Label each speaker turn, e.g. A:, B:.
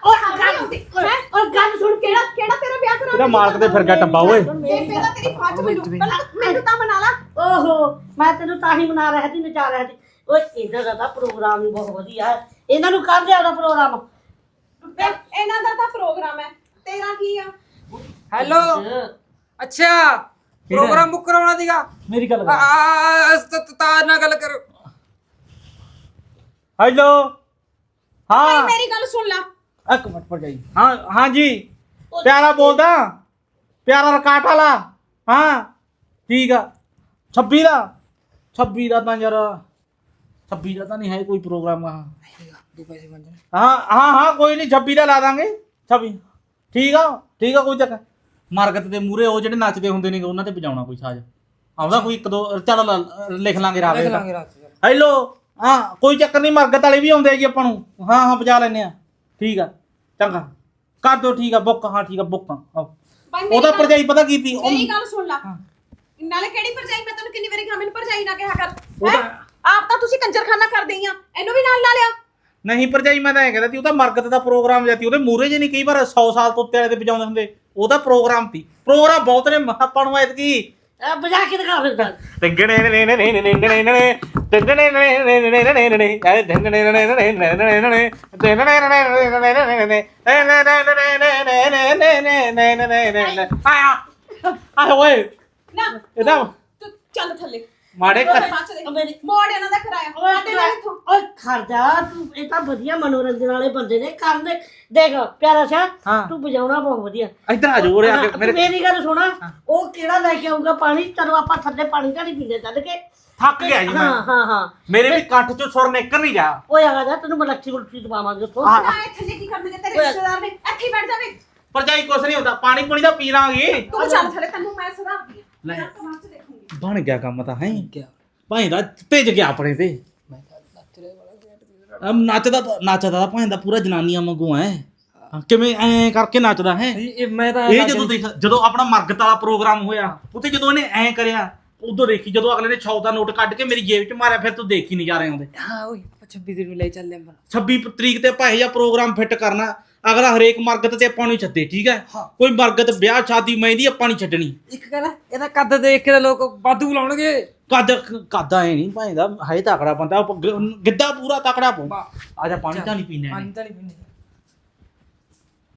A: ਉਹ ਗੱਲ ਗੱਲ ਸੁਣ ਕਿਹੜਾ ਕਿਹੜਾ ਤੇਰਾ ਵਿਆਹ ਕਰਾ
B: ਇਹਦਾ ਮਾਲਕ ਤੇ ਫਿਰ ਗਿਆ ਟੱਬਾ ਓਏ।
A: ਬੇਬੇ ਦਾ ਤੇਰੀ ਫੱਜ ਮੈਨੂੰ ਪਹਿਲਾਂ ਮੈਨੂੰ ਤਾਂ ਮਨਾ ਲਾ
C: ਓਹੋ ਮੈਂ ਤੈਨੂੰ ਤਾਂ ਹੀ ਮਨਾ ਰਿਹਾ ਸੀ ਨਚਾ ਰਿਹਾ ਸੀ। ਓਏ ਇਹਨਾਂ ਦਾ ਤਾਂ ਪ੍ਰੋਗਰਾਮ ਹੀ ਬਹੁਤ ਵਧੀਆ ਹੈ। ਇਹਨਾਂ ਨੂੰ ਕਰ ਲਿਆ ਉਹਦਾ ਪ੍ਰੋਗਰਾਮ
A: ਇਹਨਾਂ ਦਾ ਤਾਂ ਪ੍ਰੋਗਰਾਮ ਹੈ ਤੇਰਾ ਕੀ ਆ
D: ਹੈਲੋ ਅੱਛਾ ਪ੍ਰੋਗਰਾਮ ਬੁੱਕ ਕਰਾਉਣਾ ਸੀਗਾ?
B: ਮੇਰੀ ਗੱਲ
D: ਆ- ਆ- ਆ- ਤ- ਨਾਲ ਗੱਲ ਕਰੋ।
B: ਹੈਲੋ ਹਾਂ।
A: ਮੇਰੀ ਗੱਲ ਸੁਣ ਲੈ।
B: ਇੱਕ ਮਿੰਟ ਭਰਜਾਈ ਹਾਂ ਹਾਂ ਜੀ ਪਿਆਰਾ ਬੋਲਦਾ। ਪਿਆਰਾ ਰਕਾਟ ਵਾਲਾ। ਹਾਂ। ਠੀਕ ਆ। 26 ਦਾ। 26 ਦਾ ਤਾਂ ਯਾਰ 26 ਦਾ ਤਾਂ ਨਹੀਂ ਹੈ ਕੋਈ ਪ੍ਰੋਗਰਾਮ ਹਾਂ
D: ਦੋ ਪੈਸੇ ਬਣ ਜਾਣ
B: ਹਾਂ ਹਾਂ ਹਾਂ ਕੋਈ ਨਹੀਂ 26 ਦਾ ਲਾ ਦਾਂਗੇ। 26 ਠੀਕ ਆ ਠੀਕ ਆ ਕੋਈ ਚੱਕਰ। ਮਰਗਤ ਦੇ ਮੂਰੇ ਉਹ ਜਿਹੜੇ ਨੱਚਦੇ ਹੁੰਦੇ ਨੇ ਉਹਨਾਂ ਤੇ ਵਜਾਉਣਾ ਕੋਈ ਸਾਜ਼। ਆਉਂਦਾ ਕੋਈ ਇੱਕ ਦੋ ਚੱਲ ਲਾ- ਲਿਖ ਲਾਂਗੇ ਰਾਵੇ
D: ਦੇਖ ਲਾਂਗੇ ਰਾਤ।
B: ਹੈਲੋ ਹਾਂ ਕੋਈ ਚੱਕਰ ਨਹੀਂ ਮਰਗਤ ਵਾਲੇ ਵੀ ਆਉਂਦੇ ਆ ਜੀ ਆਪਾਂ ਨੂੰ। ਹਾਂ ਹਾਂ ਵਜਾ ਲੈਨੇ ਆ। ਠੀਕ ਆ ਚੰਗਾ। ਕਰ ਦੋ ਠੀਕ ਆ ਬੁੱਕ ਹਾਂ ਠੀਕ ਆ ਬੁੱਕ।
A: ਬਾਈ ਮੇਰੀ
B: ਉਹਦਾ
A: ਗੱਲ-
B: ਭਰਜਾਈ ਪਤਾ ਕੀ ਤੀ ਉਹ-
A: ਮੇਰੀ ਗੱਲ ਸੁਣ ਲੈ। ਨਾਲੇ ਕਿਹੜੀ ਭਰਜਾਈ? ਮੈਂ ਤੈਨੂੰ ਕਿੰਨੀ ਵਾਰੀ ਕਿਹਾ ਮੈਨੂੰ ਭਰਜਾਈ ਨਾ ਕਿਹਾ ਕਰ।
B: ਉਹ
A: ਹੈਂ?
B: ਤਾਂ-
A: ਆਪ ਤਾਂ ਤੁਸੀਂ ਕੰਜਰਖਾਨਾ ਕਰਦੇ ਹੀ ਆ। ਇਹਨੂੰ ਵੀ ਨਾਲ ਲਾ ਲਿਆ।
B: ਨਹੀਂ ਭਰਜਾਈ ਮੈਂ ਤਾਂ ਐਂ ਕਹਿੰਦਾ ਤੀ ਉਹਦਾ ਮਰਗਤ ਦਾ ਪ੍ਰੋਗਰਾਮ ਜਾਂਦੀ ਉਹਦੇ ਮੂਰੇ ਜੇ ਨਹੀਂ ਕਈ ਵਾਰ 100 ਸਾਲ ਤੋਂ ਉੱਤੇ ਵਾਲੇ ਤੇ ਵਜਾਉਂਦੇ ਹੁੰਦੇ। ਉਹਦਾ ਪ੍ਰੋਗਰਾਮ ਤੀ ਪ੍ਰੋਗਰਾਮ ਬਹੁਤ ਨੇ ਆਪਾਂ ਨੂੰ ਐਤਕੀ
C: ਅਹ ਵਜਾ ਕੇ ਦਿਖਾ ਫਿਰ
B: ਤਾਂ ਆਇਆ। ਆਇਆ ਓਏ।
A: ਨਾ
B: ਇਹਦਾ
A: ਤੂੰ ਚੱਲ ਥੱਲੇ।
B: ਮਾੜੇ
A: ਦੇਖ।
C: ਮੇਰੀ-
A: ਮੋੜ ਇਹਨਾਂ ਦਾ ਕਿਰਾਇਆ।
C: ਓਏ
A: ਕੱਢ ਲੈ ਇੱਥੋਂ।
C: ਓਏ ਖਰਜਾ ਤੂੰ ਇਹ ਤਾਂ ਵਧੀਆ ਮਨੋਰੰਜਨ ਵਾਲੇ ਬੰਦੇ ਨੇ ਕਰਦੇ ਦੇਖ ਪਿਆਰਾ ਸ਼ਾ
B: ਹਾਂ।
C: ਤੂੰ ਵਜਾਉਣਾ ਬਹੁਤ ਵਧੀਆ।
B: ਇੱਧਰ ਆ ਜੋ ਰੇ ਆ ਕੇ
C: ਹਾਂ,
B: ਮੇਰੇ
C: ਮੇਰੀ ਗੱਲ ਸੁਣਾ। ਉਹ ਕਿਹੜਾ ਲੈ ਕੇ ਆਊਗਾ ਪਾਣੀ? ਤੈਨੂੰ ਆਪਾਂ ਥੱਲੇ ਪਾਣੀ ਘੜੀ ਪੀਂਦੇ ਚੱਲ ਕੇ।
B: ਥੱਕ ਗਿਆ ਜੀ ਮੈਂ।
C: ਹਾਂ ਹਾਂ ਹਾਂ।
B: ਮੇਰੇ ਵੀ ਕੰਠ ਚੋਂ ਸੁਰ ਨਿਕਲ ਨਹੀਂ ਜਾ।
C: ਓਏ ਆ ਜਾ ਤੈਨੂੰ ਮਲੱਠੀ ਮੁਲੱਠੀ ਦਵਾਵਾਂਗੇ ਉੱਥੋਂ।
B: ਹਾਂ।
A: ਨਾ ਇਹ ਥੱਲੇ ਕੀ ਕਰਨਗੇ ਤੇਰੇ ਰਿਸ਼ਤੇਦਾਰ ਨੇ। ਇੱਥੇ ਹੀ ਬੈਠ ਜਾਵੇ।
B: ਭਰਜਾਈ ਕੁਛ ਨਹੀਂ ਹੁੰਦਾ ਪਾਣੀ ਪੁਣੀ ਦਾ ਪੀ ਲਾਂਗੇ।
A: ਤੂੰ ਚੱਲ ਥੱਲੇ ਤੈਨੂੰ ਮੈਂ ਆ
B: ਲੈ। ਬਣ ਗਿਆ ਕੰਮ ਤਾਂ ਹੈ?
D: ਕਿਆ
B: ਭਾਈ ਦਾ ਭੇਜ ਗਿਆ ਆਪਣੇ ਤੇ।
D: ਮੈਂ ਤਾਂ ਨੱਚ ਰਿਹਾ ਵਾਲਾ
B: ਅਮ ਨੱਚਦਾ ਤਾਂ- ਨੱਚਦਾ ਤਾਂ ਭਾਂ ਦਾ ਪੂਰਾ ਜਨਾਨੀਆਂ ਵਾਂਗੂ ਐ। ਕਿਵੇਂ ਐ ਕਰਕੇ ਨੱਚਦਾ ਹੈ?
D: ਇਹ ਮੈਂ ਤਾਂ
B: ਇਹ ਜਦੋਂ ਦੇਖ ਜਦੋਂ ਆਪਣਾ ਮਰਗਤ ਵਾਲਾ ਪ੍ਰੋਗਰਾਮ ਹੋਇਆ ਉੱਥੇ ਜਦੋਂ ਇਹਨੇ ਐ ਕਰਿਆ ਉਦੋਂ ਦੇਖੀ ਜਦੋਂ ਅਗਲੇ ਨੇ 100 ਦਾ ਨੋਟ ਕੱਢ ਕੇ ਮੇਰੀ ਜੇਬ 'ਚ ਮਾਰਿਆ ਫਿਰ ਤੂੰ ਦੇਖੀ ਨਹੀਂ ਜਾ ਰਹੇ ਹੁੰਦੇ
D: ਹਾਂ ਓਏ 26 ਦਿਨ ਨੂੰ ਲੈ ਚੱਲਦੇ ਆਪਾਂ
B: 26 ਤਰੀਕ ਤੇ ਭਾਈ ਜਿਹਾ ਪ੍ਰੋਗਰਾਮ ਫਿੱਟ ਕਰਨਾ ਅਗਲਾ ਹਰੇਕ ਮਰਗਤ ਤੇ ਆਪਾਂ ਨੂੰ ਹੀ ਛੱਡੇ ਠੀਕ ਹੈ?
D: ਹਾਂ।
B: ਕੋਈ ਮਰਗਤ ਵਿਆਹ ਸ਼ਾਦੀ ਮਹਿੰਦੀ ਆਪਾਂ ਨਹੀਂ ਛੱਡਣੀ।
D: ਇੱਕ ਗੱਲ ਹੈ, ਇਹਦਾ ਕੱਦ ਦੇਖ ਕੇ ਤਾਂ ਲੋਕ ਵਾਧੂ ਬੁਲਾਉਣਗੇ
B: ਕੱਦ ਕੱਦਾ ਐ ਨਹੀਂ ਭਾਈ ਦਾ ਹੈ ਤਕੜਾ ਬੰਦਾ ਉਹ ਗ- ਗਿੱਧਾ ਪੂਰਾ ਤਕੜਾ ਪਊ ਆ ਜਾ ਪਾਣੀ ਤਾਂ ਨਹੀਂ ਪੀਣਾ
D: ਪਾਣੀ ਤਾਂ ਨਹੀਂ ਪੀਂਦੇ